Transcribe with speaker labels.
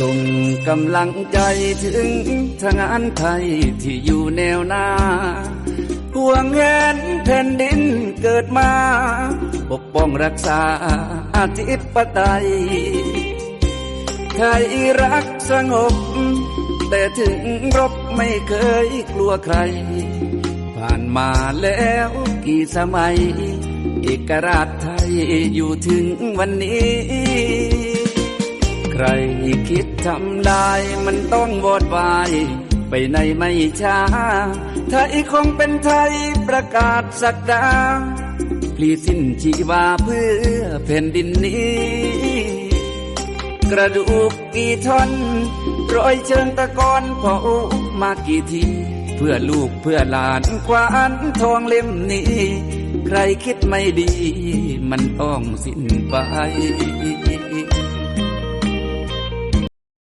Speaker 1: ส่งกำลังใจถึงทางานไทยที่อยู่แนวหน้าห่วงแหนแผ่นดินเกิดมา ปกป้องรักษาอาธิปไตย ไทยรักสงบ แต่ถึงรบไม่เคยกลัวใคร ผ่านมาแล้วกี่สมัย เอกราชไทยอยู่ถึงวันนี้ รคิดทำได้มันต้องวอดวาย ไปในไม่ช้าไทยคงเป็นไทยประกาศสักดาพลีสิ้นชีวาเพื่อแผ่นดินนี้ กระดูกกี่ท่อนรอยเชิงตะกอนเผามากี่ที เพื่อลูกเพื่อหลานควานทองเล่มนี้ ใครคิดไม่ดี มันต้องสิ้นไป